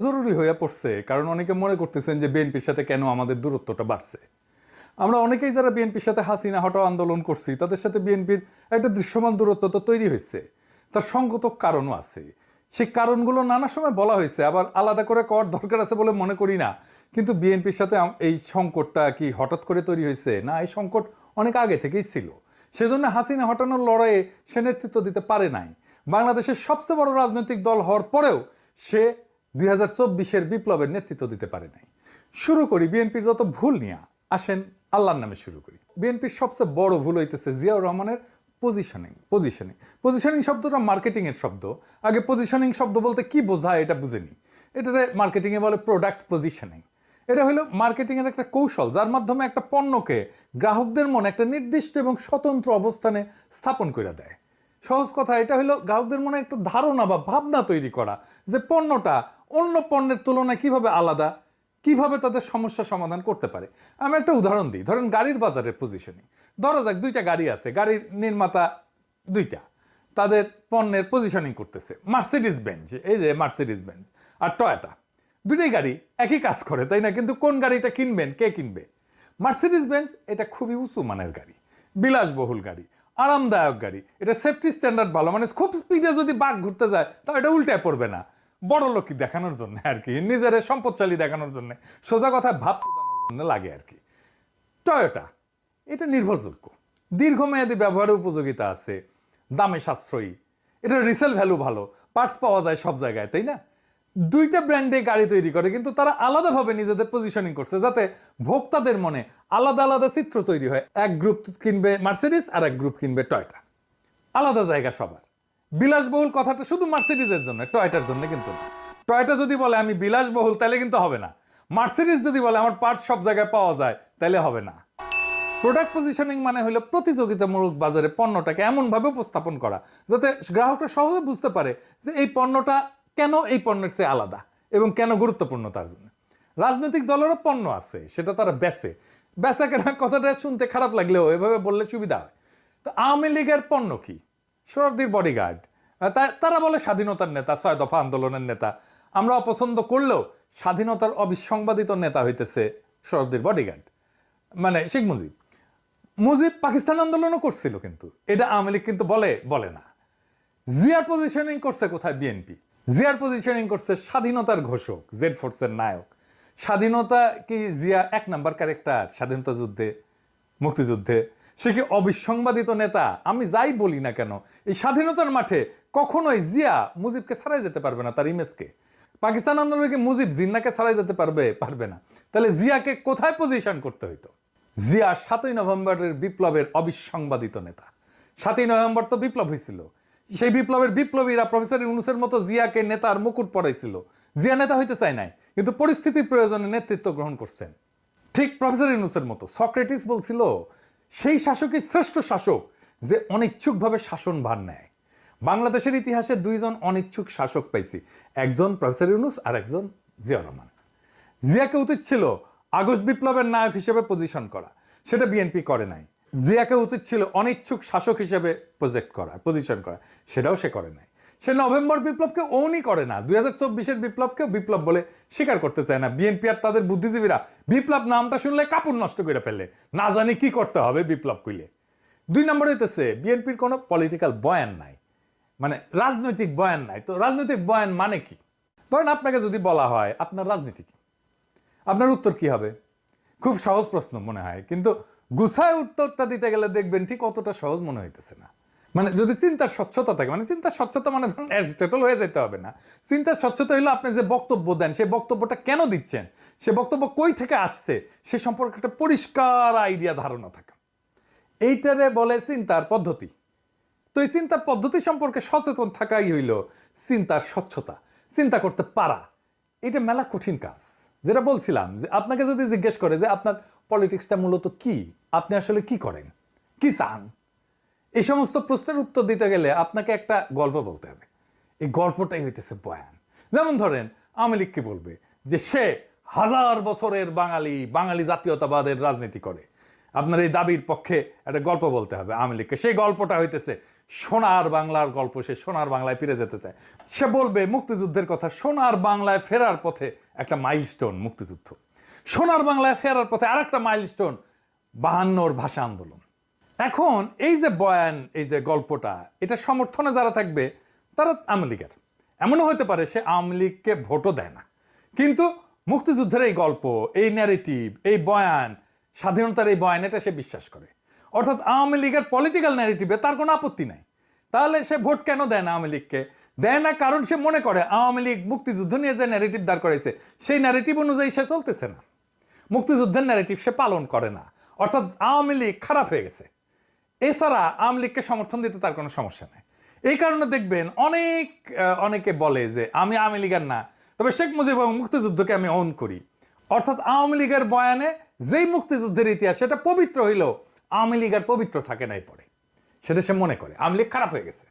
জরুরি হয়ে পড়ছে, কারণ অনেকে মনে করতেছেন যে বিএনপির সাথে কেন আমাদের দূরত্বটা বাড়ছে। আমরা অনেকেই যারা বিএনপির সাথে হাসিনা হটাও আন্দোলন করছি, তাদের সাথে বিএনপির একটা দৃশ্যমান দূরত্ব তো তৈরি হয়েছে। তার সঙ্গত কারণও আছে। সেই কারণগুলো নানা সময় বলা হয়েছে, আবার আলাদা করে করার দরকার আছে বলে মনে করি না। কিন্তু বিএনপির সাথে এই সংকটটা কি হঠাৎ করে তৈরি হয়েছে? না, এই সংকট অনেক আগে থেকেই ছিল। সেজন্য হাসিনা হটানোর লড়াইয়ে সে নেতৃত্ব দিতে পারে নাই। বাংলাদেশের সবচেয়ে বড় রাজনৈতিক দল হওয়ার পরেও সে দুই হাজার চব্বিশের বিপ্লবের নেতৃত্ব দিতে পারে নাই। শুরু করি বিএনপির যত ভুল নিয়ে। আসেন, আল্লাহর নামে শুরু করি। বিএনপির সবচেয়ে বড় ভুল হইতেছে জিয়াউর রহমানের পজিশনিং পজিশনিং পজিশনিং শব্দটা মার্কেটিং এর শব্দ। আগে পজিশনিং শব্দ বলতে কি বোঝায় এটা বুঝেনি। এটাতে মার্কেটিং এ বলে প্রোডাক্ট পজিশনিং এটা হলো মার্কেটিং এর একটা কৌশল যার মাধ্যমে একটা পণ্যকে গ্রাহকদের মনে একটা নির্দিষ্ট এবং স্বতন্ত্র অবস্থানে স্থাপন করে দেয়। সহজ কথা, এটা হলো গ্রাহকদের মনে একটা ধারণা বা ভাবনা তৈরি করা যে পণ্যটা অন্য পণ্যের তুলনায় কীভাবে আলাদা, কীভাবে তাদের সমস্যা সমাধান করতে পারে? আমি একটা উদাহরণ দিই, ধরেন গাড়ির বাজারের পজিশনিং ধরা যাক, দুইটা গাড়ি আছে, গাড়ির নির্মাতা দুইটা, তাদের পণ্যের পজিশনিং করতেছে। মার্সিডিস বেঞ্চ এই যে মার্সিডিস বেঞ্চ আর টয়োটা দুটোই গাড়ি একই কাজ করে, তাই না? কিন্তু কোন গাড়িটা কিনবেন, কে কিনবে? মার্সিডিস বেঞ্চ এটা খুবই উঁচু মানের গাড়ি, বিলাসবহুল গাড়ি, আরামদায়ক গাড়ি, এটা সেফটি স্ট্যান্ডার্ড ভালো মানে খুব স্পিডে যদি বাঘ ঘুরতে যায়, তাও এটা উল্টায় পড়বে না। বড় লোক দেখানোর জন্য আর কি, নিজের সম্পদশালী দেখানোর জন্য, সোজা কথা ভাব জন্য লাগে আর কি। টয়োটা এটা নির্ভরযোগ্য। দীর্ঘমেয়াদী ব্যবহারের উপযোগিতা আছে, দামে সাশ্রয়ী। এটা রিসেল ভ্যালু ভালো পার্টস পাওয়া যায় সব জায়গায়, তাই না? দুইটা ব্র্যান্ডে গাড়ি তৈরি করে, কিন্তু তারা আলাদাভাবে নিজেদের পজিশনিং করছে, যাতে ভোক্তাদের মনে আলাদা আলাদা চিত্র তৈরি হয়। এক গ্রুপ কিনবে মার্সিডিস আর এক গ্রুপ কিনবে টয়টা আলাদা জায়গা সবার। বিলাসবহুল কথাটা শুধু মার্সিডিজের জন্য, টয়টার জন্য কিন্তু না। টয়টা যদি বলে আমি বিলাসবহুল, তাহলে কিন্তু হবে না। মার্সিডিজ যদি বলে আমার পার্টস সব জায়গায় পাওয়া যায়, তাহলে হবে না। প্রোডাক্ট পজিশনিং মানে হলো প্রতিযোগিতামূলক বাজারে পণ্যটাকে এমনভাবে উপস্থাপন করা, যাতে গ্রাহকরা সহজে বুঝতে পারে যে এই পণ্যটা কেন এই পণ্যের চেয়ে আলাদা এবং কেন গুরুত্বপূর্ণ তার জন্য। রাজনৈতিক দলেরও পণ্য আছে, সেটা তারা বেচে। বেচা কেনা কথাটা শুনতে খারাপ লাগলেও এভাবে বললে সুবিধা হয়। তো আওয়ামী লীগের পণ্য কি? শরদির বডিগার্ড তারা বলে স্বাধীনতার নেতা, ছয় দফা আন্দোলনের নেতা। আমরা অপছন্দ করলেও স্বাধীনতার অবিসংবাদিত নেতা হইতেছে শরদির বডিগার্ড মানে শেখ মুজিব। মুজিব পাকিস্তান আন্দোলনও করছিল কিন্তু। এটা আওয়ামী লীগ কিন্তু বলে বলে না। জিয়ার পজিশনিং করছে কোথায়? বিএনপি জিয়ার পজিশনিং করছে স্বাধীনতার ঘোষক জেড ফোর্সের নায়ক। স্বাধীনতা কি জিয়া এক নাম্বার ক্যারেক্টার স্বাধীনতা যুদ্ধে, মুক্তিযুদ্ধে সে কি অবিসংবাদিত নেতা? আমি যাই বলি না কেন? এই স্বাধীনতার মাঠে কখনোই জিয়া মুজিবকে ছাড়াই যেতে পারবে না তার ইমেজকে। পাকিস্তান আন্দোলনে কি মুজিব জিন্নাকে ছাড়াই যেতে পারবে পারবে না? তাহলে জিয়াকে কোথায় পজিশন করতে হইতো? জিয়া সাতই নভেম্বরের বিপ্লবের অবিসংবাদিত নেতা। সাতই নভেম্বর তো বিপ্লব হয়েছিল সেই বিপ্লবের বিপ্লবীরা প্রফেসর ইউনুসের মতো জিয়াকে নেতার মুকুট পড়াইছিল জিয়া নেতা হইতে চায় নাই, কিন্তু পরিস্থিতির প্রয়োজনে নেতৃত্ব গ্রহণ করছেন। ঠিক প্রফেসর ইউনুসের মতো। সক্রেটিস বলছিল সেই শাসকই শ্রেষ্ঠ শাসক যে অনিচ্ছুকভাবে শাসন ভার নেয়। বাংলাদেশের ইতিহাসে দুইজন অনিচ্ছুক শাসক পাইছি, একজন প্রফেসর ইউনুস আর একজন জিয়া রহমান। জিয়াকে উচিত ছিল আগস্ট বিপ্লবের নায়ক হিসেবে পজিশন করা, সেটা বিএনপি করে নাই। জিয়াকে উচিত ছিল অনিচ্ছুক শাসক হিসেবে প্রজেক্ট করা পজিশন করা, সেটাও সে করে নাই। সে নভেম্বর বিপ্লবকে ওনই করে না। দুই হাজার চব্বিশের বিপ্লবকে বিপ্লব বলে স্বীকার করতে চায় না। বিএনপি আর তাদের বুদ্ধিজীবীরা বিপ্লব নামটা শুনলে কাপড় নষ্ট করে ফেলে না জানি কি করতে হবে বিপ্লব কইলে। দুই নম্বর হইতেছে, বিএনপির কোনো পলিটিক্যাল বয়ান নাই। মানে রাজনৈতিক বয়ান নাই। তো রাজনৈতিক বয়ান মানে কি? ধরেন আপনাকে যদি বলা হয়, আপনার রাজনীতি কি? আপনার উত্তর কি হবে? খুব সহজ প্রশ্ন মনে হয়। কিন্তু গুছায় উত্তরটা দিতে গেলে দেখবেন ঠিক অতটা সহজ মনে হইতেছে না। মানে যদি চিন্তার স্বচ্ছতা থাকে মানে চিন্তার স্বচ্ছতা মানে ধরুন অ্যারিস্টটল হয়ে যেতে হবে না। চিন্তার স্বচ্ছতা হলো আপনি যে বক্তব্য দেন, সেই বক্তব্যটা কেন দিচ্ছেন? সে বক্তব্য কই থেকে আসছে? সে সম্পর্কে একটা পরিষ্কার আইডিয়া ধারণা থাকা। এইটারে বলে চিন্তার পদ্ধতি। তো এই চিন্তার পদ্ধতি সম্পর্কে সচেতন থাকাই হইল চিন্তার স্বচ্ছতা, চিন্তা করতে পারা। এটা মেলা কঠিন কাজ। যেটা বলছিলাম যে আপনাকে যদি জিজ্ঞেস করে যে আপনার পলিটিক্সটা মূলত কি? আপনি আসলে কি করেন? কি চান? এই সমস্ত প্রশ্নের উত্তর দিতে গেলে আপনাকে একটা গল্প বলতে হবে। এই গল্পটাই হইতেছে বয়ান। যেমন ধরেন, আওয়ামী বলবে? যে সে হাজার বছরের বাঙালি বাঙালি জাতীয়তাবাদের রাজনীতি করে। আপনার এই দাবির পক্ষে একটা গল্প বলতে হবে আওয়ামী লীগকে। সেই গল্পটা হইতেছে সোনার বাংলার গল্প। সে সোনার বাংলায় ফিরে যেতে চায়। সে বলবে মুক্তিযুদ্ধের কথা, সোনার বাংলায় ফেরার পথে একটা মাইলস্টোন মুক্তিযুদ্ধ। সোনার বাংলায় ফেরার পথে আর আরেকটা মাইলস্টোন বাহান্নর ভাষা আন্দোলন। এখন এই যে বয়ান, এই যে গল্পটা, এটা সমর্থনে যারা থাকবে, তারা আওয়ামী লীগের। এমনও হতে পারে সে আওয়ামী লীগকে ভোটও দেয় না। কিন্তু মুক্তিযুদ্ধের এই গল্প, এই ন্যারেটিভ এই বয়ান, স্বাধীনতার এই বয়ান, এটা সে বিশ্বাস করে। অর্থাৎ আওয়ামী লীগের পলিটিক্যাল ন্যারেটিভে তার কোনো আপত্তি নাই। তাহলে সে ভোট কেন দেয় না আওয়ামী লীগকে? দেয় না কারণ সে মনে করে আওয়ামী লীগ মুক্তিযুদ্ধ নিয়ে যে ন্যারেটিভ দাঁড় করেছে সেই ন্যারেটিভ অনুযায়ী সে চলতেছে না। মুক্তিযুদ্ধের ন্যারেটিভ সে পালন করে না। অর্থাৎ আওয়ামী লীগ খারাপ হয়ে গেছে। এছাড়া আওয়ামী লীগকে সমর্থন দিতে তার কোনো সমস্যা নেই। এই কারণে দেখবেন অনেক অনেকে বলে যে আমি আওয়ামী লীগের না, তবে শেখ মুজিব এবং মুক্তিযুদ্ধকে আমি অন করি। অর্থাৎ আওয়ামী লীগের বয়ানে যেই মুক্তিযুদ্ধের ইতিহাস, সেটা পবিত্র হইলেও আওয়ামী লীগ আর পবিত্র থাকে নাই পরে। সেটা সে মনে করে, আওয়ামী লীগ খারাপ হয়ে গেছে।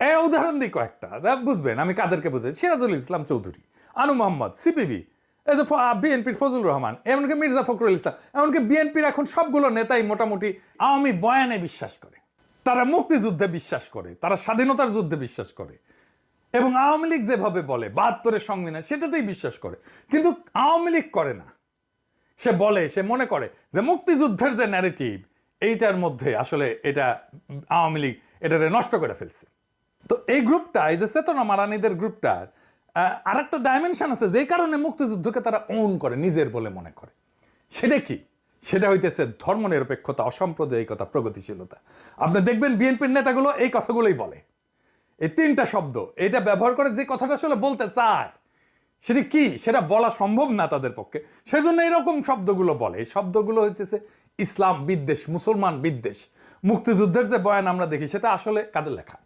এ উদাহরণ দিই কয়েকটা বুঝবেন, আমি কাদেরকে বুঝাই, সিরাজুল ইসলাম চৌধুরী, আনু মোহাম্মদ, সিপিবি এই যে বিএনপির ফজলুর রহমান, এমনকি মির্জা ফখরুল ইসলাম, এমনকি বিএনপির এখন সবগুলো নেতাই মোটামুটি আওয়ামী বয়ানে বিশ্বাস করে। তারা মুক্তিযুদ্ধে বিশ্বাস করে, তারা স্বাধীনতার যুদ্ধে বিশ্বাস করে। এবং আওয়ামী লীগ যেভাবে বলে, বাহাত্তরের সংবিধান, সেটাতেই বিশ্বাস করে। কিন্তু আওয়ামী লীগ করে না। সে বলে, সে মনে করে যে মুক্তিযুদ্ধের যে ন্যারেটিভ এইটার মধ্যে আসলে এটা আওয়ামী লীগ এটারে নষ্ট করে ফেলছে। তো এই গ্রুপটা এই যে চেতনা মারানিদের গ্রুপটার আর একটা ডাইমেনশন আছে, যে কারণে মুক্তিযুদ্ধকে তারা ওন করে, নিজের বলে মনে করে। সেটা কি? সেটা হইতেছে ধর্মনিরপেক্ষতা, অসাম্প্রদায়িকতা, প্রগতিশীলতা। আপনি দেখবেন বিএনপির নেতাগুলো এই কথাগুলোই বলে। এই তিনটা শব্দ, এটা ব্যবহার করে যে কথাটা আসলে বলতে চায়, সেটা কি? সেটা বলা সম্ভব না তাদের পক্ষে। সেজন্য এরকম শব্দগুলো বলে। এই শব্দগুলো হইতেছে ইসলাম বিদ্বেষ, মুসলমান বিদ্বেষ। মুক্তিযুদ্ধের যে বয়ান আমরা দেখি, সেটা আসলে কাদের লেখা?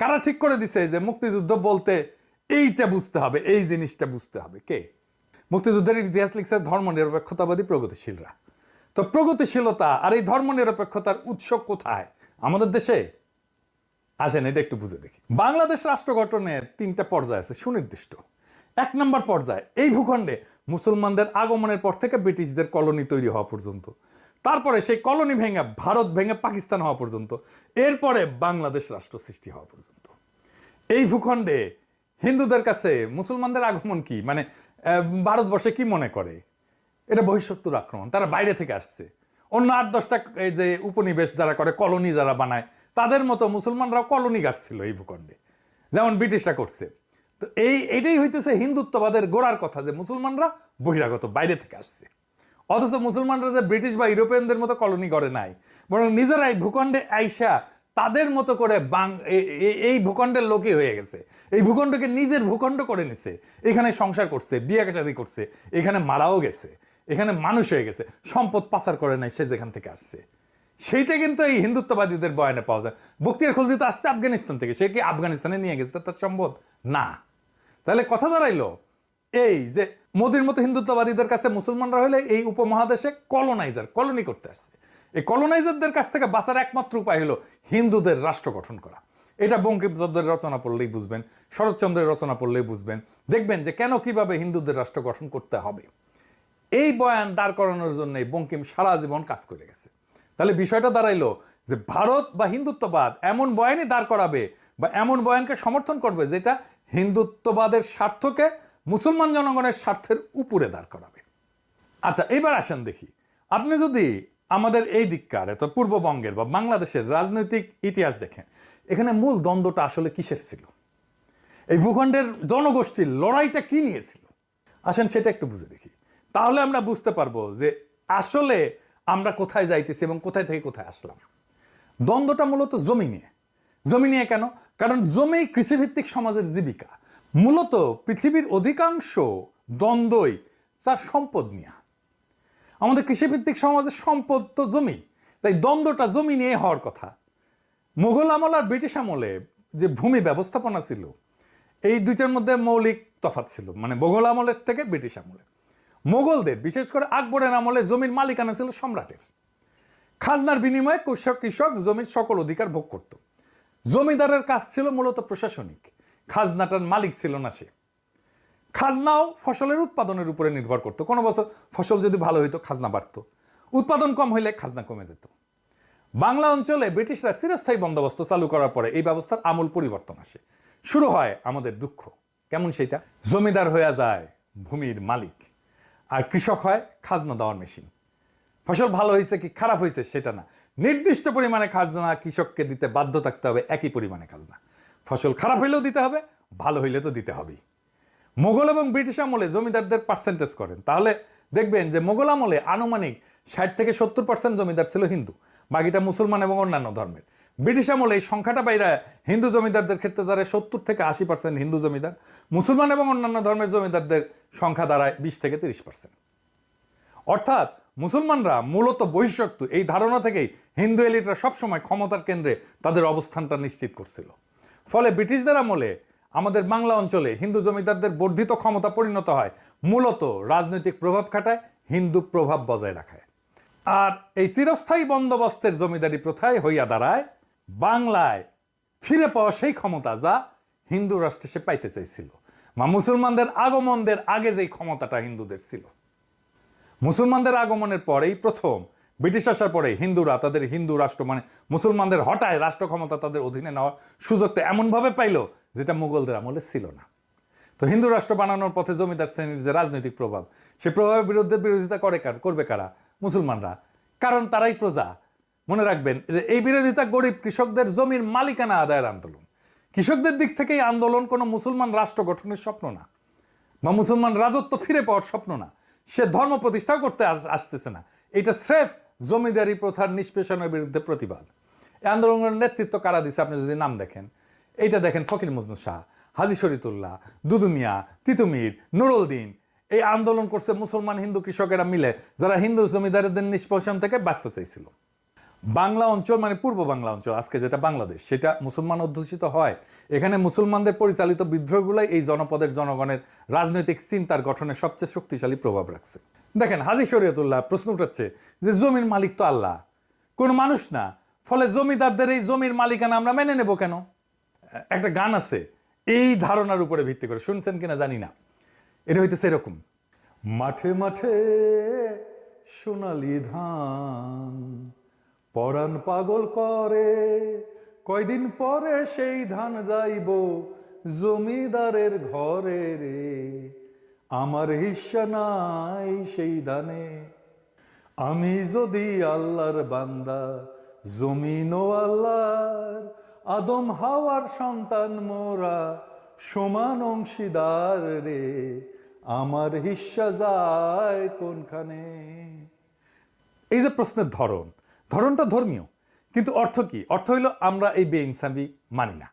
কারা ঠিক করে দিছে যে মুক্তিযুদ্ধ বলতে এইটা বুঝতে হবে, এই জিনিসটা বুঝতে হবে, কে? মুক্তিযুদ্ধের ইতিহাস লিখছে ধর্ম নিরপেক্ষতাবাদী প্রগতিশীলরা। তো প্রগতিশীলতা আর এই ধর্ম নিরপেক্ষতার উৎস কোথায়? আমাদের দেশে? আসেন, এটা একটু বুঝে দেখি। বাংলাদেশ রাষ্ট্র গঠনের তিনটা পর্যায় আছে, সুনির্দিষ্ট। এক নম্বর পর্যায়ে, এই ভূখণ্ডে মুসলমানদের আগমনের পর থেকে ব্রিটিশদের কলোনি তৈরি হওয়া পর্যন্ত। তারপরে সেই কলোনি ভেঙে ভারত ভেঙে পাকিস্তান হওয়া পর্যন্ত। এরপরে বাংলাদেশ রাষ্ট্র সৃষ্টি হওয়া পর্যন্ত। এই ভূখণ্ডে হিন্দুদের কাছে মুসলমানদের আগমন কি? মানে ভারতবর্ষে কি মনে করে? এটা বহিঃশত্রুর আক্রমণ। তারা বাইরে থেকে আসছে। অন্য আট দশটা এই যে উপনিবেশ যারা করে, কলোনি যারা বানায়, তাদের মতো মুসলমানরাও কলোনি গাছছিল এই ভূখণ্ডে। যেমন ব্রিটিশরা করছে। তো এই, এটাই হইতেছে হিন্দুত্ববাদের গোড়ার কথা যে মুসলমানরা বহিরাগত বাইরে থেকে আসছে। অথচ মুসলমানরা যে ব্রিটিশ বা ইউরোপিয়ানদের মতো কলোনি করে নাই, বরং নিজেরাই ভূখণ্ডে আইসা তাদের মতো করে বাং এই ভূখণ্ডের লোকই হয়ে গেছে। এই ভূখণ্ডকে নিজের ভূখণ্ড করে নিছে। এখানে সংসার করছে, বিয়ে শাদী করছে, এখানে মারাও গেছে, এখানে মানুষ হয়ে গেছে, সম্পদ পাচার করে নাই সে যেখান থেকে আসছে। সেইটা কিন্তু এই হিন্দুত্ববাদীদের বয়ানে পাওয়া যায়। বক্তিয়ার খলজি তো আসছে আফগানিস্তান থেকে, সে কি আফগানিস্তানে নিয়ে গেছে তার সম্ভব না। তাহলে কথা দাঁড়াইলো, এই যে মোদির মতো হিন্দুত্ববাদীদের কাছে মুসলমানরা হলে এই উপমহাদেশে কলোনাইজার, কলোনি করতে আসছে। এই কলোনাইজারদের কাছ থেকে বাঁচার একমাত্র উপায় হলো হিন্দুদের রাষ্ট্র গঠন করা। এটা বঙ্কিমচন্দ্রের রচনা পড়লেই বুঝবেন, শরৎচন্দ্রের রচনা পড়লেই বুঝবেন। দেখবেন যে কেন কীভাবে হিন্দুদের রাষ্ট্র গঠন করতে হবে। এই বয়ান দাঁড় করানোর জন্য বঙ্কিম সারা জীবন কাজ করে গেছে। তাহলে বিষয়টা দাঁড়াইলো যে ভারত বা হিন্দুত্ববাদ এমন বয়ানই দাঁড় করাবে বা এমন বয়ানকে সমর্থন করবে যেটা হিন্দুত্ববাদের স্বার্থকে মুসলমান জনগণের স্বার্থের উপরে দাঁড় করাবে। আচ্ছা এবার আসেন দেখি। আপনি যদি আমাদের এই দিককার, এত পূর্ববঙ্গের বা বাংলাদেশের রাজনৈতিক ইতিহাস দেখেন, এখানে মূল দ্বন্দ্বটা আসলে কিসের ছিল? এই ভূখণ্ডের জনগোষ্ঠীর লড়াইটা কি নিয়েছিল আসেন সেটা একটু বুঝে দেখি। তাহলে আমরা বুঝতে পারব যে আসলে আমরা কোথায় যাইতেছি এবং কোথায় থেকে কোথায় আসলাম। দ্বন্দ্বটা মূলত জমি নিয়ে। জমি নিয়ে কেন? কারণ জমি কৃষিভিত্তিক সমাজের জীবিকা। মূলত পৃথিবীর অধিকাংশ দ্বন্দ্বই তার সম্পদ নিয়ে। আমাদের কৃষিভিত্তিক সমাজের সম্পদ তো জমি, তাই দ্বন্দ্বটা জমি নিয়ে হওয়ার কথা। মোগল আমল আর ব্রিটিশ আমলে যে ভূমি ব্যবস্থাপনা ছিল, এই দুইটার মধ্যে মৌলিক তফাত ছিল মানে মোগল আমলের থেকে ব্রিটিশ আমলে। মোগলদের বিশেষ করে আকবরের আমলে জমির মালিকানা ছিল সম্রাটের। খাজনার বিনিময়ে কৃষক কৃষক জমির সকল অধিকার ভোগ করত। জমিদারের কাজ ছিল মূলত প্রশাসনিক, খাজনাটার মালিক ছিল না সে। খাজনাও ফসলের উৎপাদনের উপরে নির্ভর করতো। কোনো বছর ফসল যদি ভালো হইতো, খাজনা বাড়তো। উৎপাদন কম হইলে খাজনা কমে যেত। বাংলা অঞ্চলে ব্রিটিশরা চিরস্থায়ী বন্দোবস্ত চালু করার পরে এই ব্যবস্থার আমূল পরিবর্তন আসে। শুরু হয় আমাদের দুঃখ। কেমন সেটা জমিদার হয়ে যায় ভূমির মালিক। আর কৃষক হয় খাজনা দেওয়ার মেশিন। ফসল ভালো হয়েছে কি খারাপ হয়েছে সেটা না। নির্দিষ্ট পরিমাণে খাজনা কৃষককে দিতে বাধ্য থাকতে হবে একই পরিমাণে খাজনা। ফসল খারাপ হইলেও দিতে হবে, ভালো হইলে তো দিতে হবেই। মোগল এবং ব্রিটিশ আমলে জমিদারদের পার্সেন্টেজ করেন। তাহলে দেখবেন যে মোগল আমলে আনুমানিক ষাট থেকে সত্তর পার্সেন্ট জমিদার ছিল হিন্দু, বাকিটা মুসলমান এবং অন্যান্য ধর্মের। ব্রিটিশ আমলে এই সংখ্যাটা বাইরে হিন্দু জমিদারদের ক্ষেত্রে দাঁড়ায় সত্তর থেকে আশি পার্সেন্ট হিন্দু জমিদার, মুসলমান এবং অন্যান্য ধর্মের জমিদারদের সংখ্যা দাঁড়ায় বিশ থেকে তিরিশ পার্সেন্ট অর্থাৎ মুসলমানরা মূলত বহিঃশক্ত, এই ধারণা থেকেই হিন্দু এলিটরা সবসময় ক্ষমতার কেন্দ্রে তাদের অবস্থানটা নিশ্চিত করছিল। ফলে ব্রিটিশদের আমলে আমাদের বাংলা অঞ্চলে হিন্দু জমিদারদের বর্ধিত ক্ষমতা পরিণত হয়, মূলত রাজনৈতিক প্রভাব খাটায়, হিন্দু প্রভাব বজায় রাখায়। আর এই চিরস্থায়ী বন্দোবস্তের জমিদারি প্রথায় হইয়া দাঁড়ায়, বাংলায় ফিরে পাওয়া সেই ক্ষমতা যা হিন্দু রাষ্ট্রে সে পাইতে চাইছিল। বা মুসলমানদের আগমনদের আগে যেই ক্ষমতাটা হিন্দুদের ছিল। মুসলমানদের আগমনের পরেই প্রথম ব্রিটিশ আসার পরে হিন্দুরা তাদের হিন্দু রাষ্ট্র মানে মুসলমানদের হঠায় রাষ্ট্র ক্ষমতা তাদের অধীনে নেওয়ার সুযোগটা এমনভাবে পাইল যেটা মুঘলদের আমলে ছিল না। তো হিন্দু রাষ্ট্র বানানোর পথে জমিদার শ্রেণির যে রাজনৈতিক প্রভাব, সে প্রভাবের বিরুদ্ধে বিরোধিতা করে কার, করবে কারা? মুসলমানরা। কারণ তারাই প্রজা। মনে রাখবেন যে এই বিরোধিতা গরিব কৃষকদের জমির মালিকানা আদায়ের আন্দোলন। কৃষকদের দিক থেকে এই আন্দোলন কোনো মুসলমান রাষ্ট্র গঠনের স্বপ্ন না। বা মুসলমান রাজত্ব ফিরে পাওয়ার স্বপ্ন না। সে ধর্ম প্রতিষ্ঠাও করতে আসতেছে না। এটা স্রেফ জমিদারি প্রথার নিষ্পেষণের বিরুদ্ধে প্রতিবাদ। এই আন্দোলনের নেতৃত্ব কারা দিছে, আপনি যদি নাম দেখেন। এইটা দেখেন ফকির মজনু শাহ, হাজি শরীতুল্লাহ দুদুমিয়া তিতুমির নুরুল দিন এই আন্দোলন করছে মুসলমান, হিন্দু কৃষকেরা মিলে, যারা হিন্দু জমিদারদের নিষ্পেষণ থেকে বাঁচতে চাইছিল। বাংলা অঞ্চল মানে পূর্ব বাংলা অঞ্চল, আজকে যেটা বাংলাদেশ, সেটা মুসলমান অধ্যুষিত হয়। এখানে মুসলমানদের পরিচালিত বিদ্রোহগুলাই এই জনপদের, জনগণের রাজনৈতিক চিন্তার গঠনে সবচেয়ে শক্তিশালী প্রভাব রাখছে। দেখেন, হাজি শরীয়তুল্লাহ প্রশ্ন উঠাচ্ছে যে জমির মালিক তো আল্লাহ। কোনো মানুষ না। ফলে জমিদারদের এই জমির মালিকানা আমরা মেনে নেব কেন? একটা গান আছে, এই ধারণার উপরে ভিত্তি করে। শুনছেন কিনা জানি না। এটা হইতেছে এরকম, মাঠে মাঠে সোনালি ধান, পরাণ পাগল করে, কয়দিন পরে সেই ধান যাইব জমিদারের ঘরে রে। আমার হিস্সা নাই সেই ধানে, আমি যদি আল্লাহর বান্দা জমিন আল্লাহর আদম হাওয়ার সন্তান মোরা, সমান অংশীদার রে, আমার হিসা যায় কোনখানে? এই যে প্রশ্নের ধরন, ধরনটা ধর্মীয়, কিন্তু অর্থ কি? অর্থ হইল আমরা এই বেইনসাবি মানি না।